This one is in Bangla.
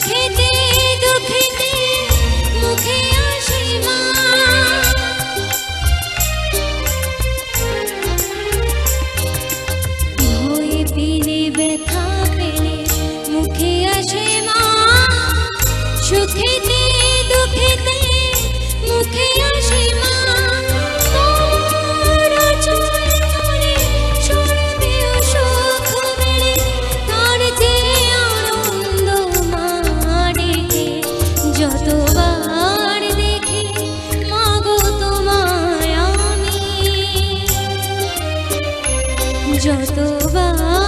বুঝেছি যতবার